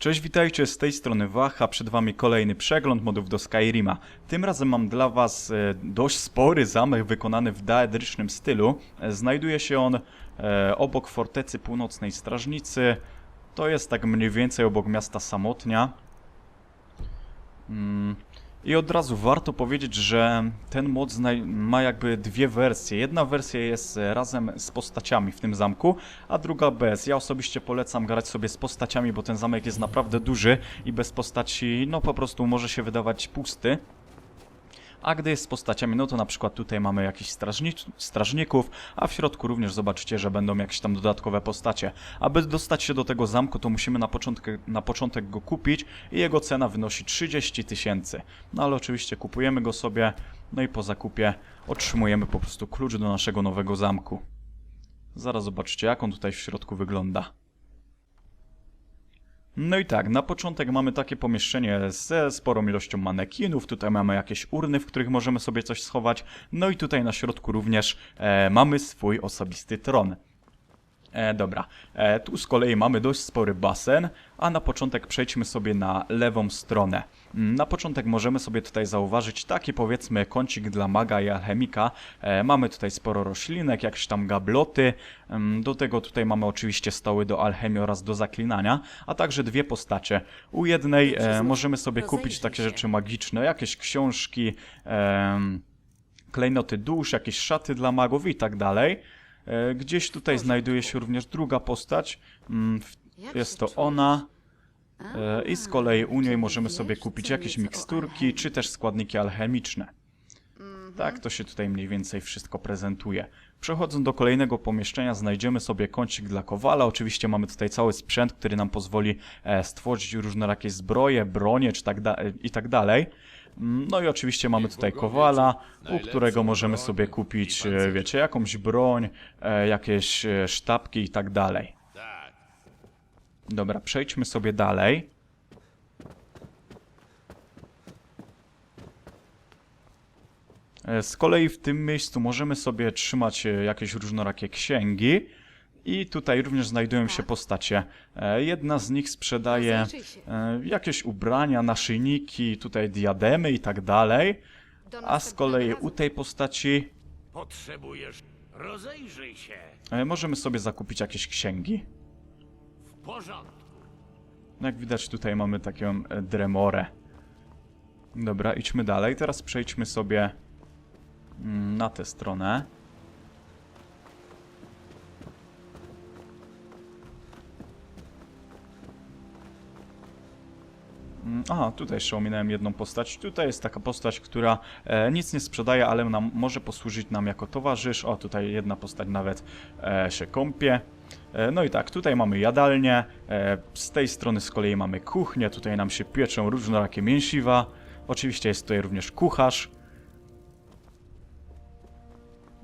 Cześć, witajcie, z tej strony Wacha, przed wami kolejny przegląd modów do Skyrima. Tym razem mam dla was e, dość spory zamek wykonany w daedrycznym stylu. E, znajduje się on e, obok fortecy północnej strażnicy. To jest tak mniej więcej obok miasta Samotnia. I od razu warto powiedzieć, że ten mod ma jakby dwie wersje. Jedna wersja jest e, razem z postaciami w tym zamku, a druga bez. Ja osobiście polecam grać sobie z postaciami, bo ten zamek jest naprawdę duży i bez postaci, no po prostu może się wydawać pusty. A gdy jest z postaciami, no to na przykład tutaj mamy jakichś strażnic- strażników, a w środku również zobaczycie, że będą jakieś tam dodatkowe postacie. Aby dostać się do tego zamku, to musimy na początek, na początek go kupić i jego cena wynosi 30 tysięcy. No ale oczywiście kupujemy go sobie, no i po zakupie otrzymujemy po prostu klucz do naszego nowego zamku. Zaraz zobaczycie, jak on tutaj w środku wygląda. No i tak, na początek mamy takie pomieszczenie ze sporą ilością manekinów, tutaj mamy jakieś urny, w których możemy sobie coś schować, no i tutaj na środku również e, mamy swój osobisty tron. E, dobra, e, tu z kolei mamy dość spory basen, a na początek przejdźmy sobie na lewą stronę. Mm, Na początek możemy sobie tutaj zauważyć taki powiedzmy kącik dla maga i alchemika. E, mamy tutaj sporo roślinek, jakieś tam gabloty. Mm, Do tego tutaj mamy oczywiście stoły do alchemii oraz do zaklinania, a także dwie postacie. U jednej e, możemy sobie kupić takie rzeczy magiczne, jakieś książki, em, klejnoty dusz, jakieś szaty dla magów i tak dalej. E, Gdzieś tutaj znajduje się również druga postać. Mm, Jest to ona. E, I z kolei u niej możemy sobie kupić jakieś miksturki, czy też składniki alchemiczne. Mhm. Tak to się tutaj mniej więcej wszystko prezentuje. Przechodząc do kolejnego pomieszczenia, znajdziemy sobie kącik dla kowala. Oczywiście mamy tutaj cały sprzęt, który nam pozwoli e, stworzyć różnorakie zbroje, bronie czy tak i tak dalej. No i oczywiście mamy tutaj kowala, u którego możemy sobie kupić, e, wiecie, jakąś broń, e, jakieś e, sztabki i tak dalej. Dobra, przejdźmy sobie dalej. Z kolei w tym miejscu możemy sobie trzymać jakieś różnorakie księgi i tutaj również znajdują się postacie. E, Jedna z nich sprzedaje się. e, jakieś ubrania, naszyjniki, tutaj diademy i tak dalej, a z kolei u tej postaci Potrzebujesz. Rozejrzyj się. e, możemy sobie zakupić jakieś księgi. W porządku. No Jak widać tutaj mamy taką dremorę. Dobra, idźmy dalej. Teraz przejdźmy sobie mm, na tę stronę. Aha, tutaj jeszcze ominąłem jedną postać. Tutaj jest taka postać, która e, nic nie sprzedaje, ale nam, może posłużyć nam jako towarzysz. O, tutaj jedna postać nawet e, się kąpie. E, no i tak, tutaj mamy jadalnię, e, z tej strony z kolei mamy kuchnię, tutaj nam się pieczą różnorakie mięsiwa. Oczywiście jest tutaj również kucharz.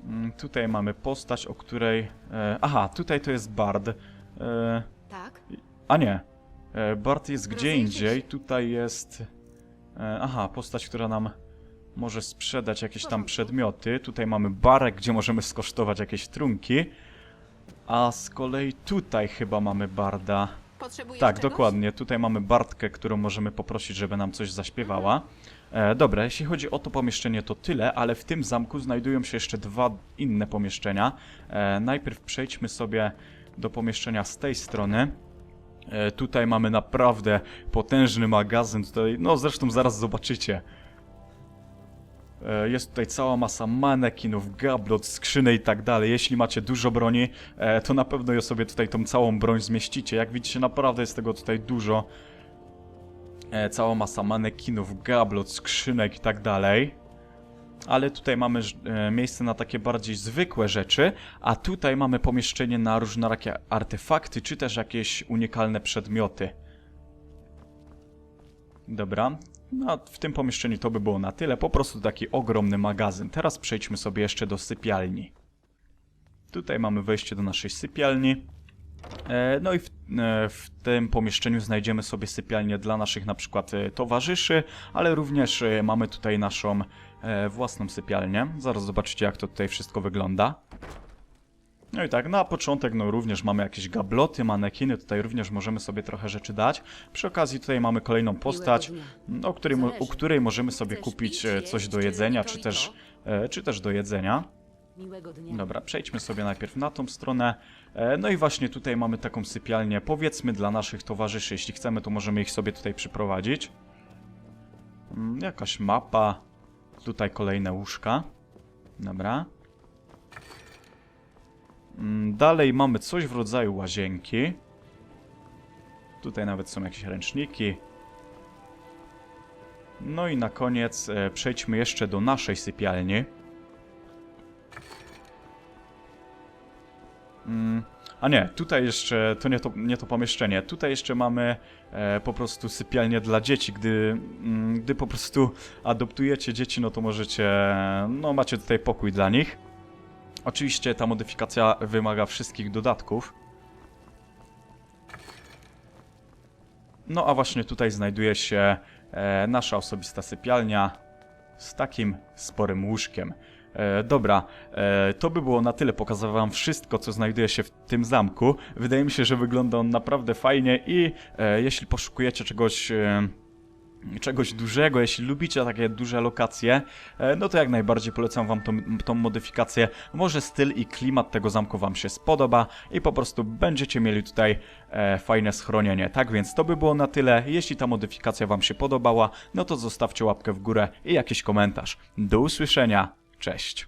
Mm, Tutaj mamy postać, o której... E, aha, tutaj to jest Bard. E, Tak? a nie. E, Bart jest gdzie indziej. Tutaj jest. E, aha, postać, która nam może sprzedać jakieś tam przedmioty. Tutaj mamy barek, gdzie możemy skosztować jakieś trunki. A z kolei tutaj chyba mamy barda. Potrzebujesz Tak, czegoś? dokładnie. Tutaj mamy Bartkę, którą możemy poprosić, żeby nam coś zaśpiewała. E, dobra, jeśli chodzi o to pomieszczenie, to tyle, ale w tym zamku znajdują się jeszcze dwa inne pomieszczenia. E, najpierw przejdźmy sobie do pomieszczenia z tej strony. E, tutaj mamy naprawdę potężny magazyn. Tutaj, no zresztą zaraz zobaczycie. E, Jest tutaj cała masa manekinów, gablot, skrzyny i tak dalej. Jeśli macie dużo broni, e, to na pewno je sobie tutaj tą całą broń zmieścicie. Jak widzicie, naprawdę jest tego tutaj dużo. Cała masa manekinów, gablot, skrzynek i tak dalej. Ale tutaj mamy e, miejsce na takie bardziej zwykłe rzeczy, a tutaj mamy pomieszczenie na różnorakie artefakty, czy też jakieś unikalne przedmioty. Dobra, no w tym pomieszczeniu to by było na tyle, po prostu taki ogromny magazyn. Teraz przejdźmy sobie jeszcze do sypialni. Tutaj mamy wejście do naszej sypialni. E, No i w, e, w tym pomieszczeniu znajdziemy sobie sypialnię dla naszych na przykład e, towarzyszy, ale również mamy tutaj naszą własną sypialnię. Zaraz zobaczycie jak to tutaj wszystko wygląda. No i tak, na początek no również mamy jakieś gabloty, manekiny, tutaj również możemy sobie trochę rzeczy dać. Przy okazji tutaj mamy kolejną postać, o której, u której możemy sobie kupić pić, coś do jedzenia, czy też, czy też do jedzenia. Miłego dnia. Dobra, przejdźmy sobie najpierw na tą stronę. E, No i właśnie tutaj mamy taką sypialnię, powiedzmy dla naszych towarzyszy. Jeśli chcemy, to możemy ich sobie tutaj przyprowadzić. Mm, Jakaś mapa. Tutaj kolejne łóżka. Dobra. Mm, Dalej mamy coś w rodzaju łazienki. Tutaj nawet są jakieś ręczniki. No i na koniec e, przejdźmy jeszcze do naszej sypialni. Mm, A nie, tutaj jeszcze, to nie to, nie to pomieszczenie. Tutaj jeszcze mamy e, po prostu sypialnię dla dzieci. Gdy, mm, gdy po prostu adoptujecie dzieci, no to możecie, no macie tutaj pokój dla nich. Oczywiście ta modyfikacja wymaga wszystkich dodatków. No a właśnie tutaj znajduje się e, nasza osobista sypialnia z takim sporym łóżkiem. E, dobra, e, to by było na tyle. Pokazałem wam wszystko, co znajduje się w tym zamku. Wydaje mi się, że wygląda on naprawdę fajnie i e, jeśli poszukujecie czegoś... E, czegoś dużego, jeśli lubicie takie duże lokacje, e, no to jak najbardziej polecam wam tą, tą modyfikację. Może styl i klimat tego zamku wam się spodoba i po prostu będziecie mieli tutaj e, fajne schronienie. Tak więc to by było na tyle. Jeśli ta modyfikacja wam się podobała, no to zostawcie łapkę w górę i jakiś komentarz. Do usłyszenia. Cześć.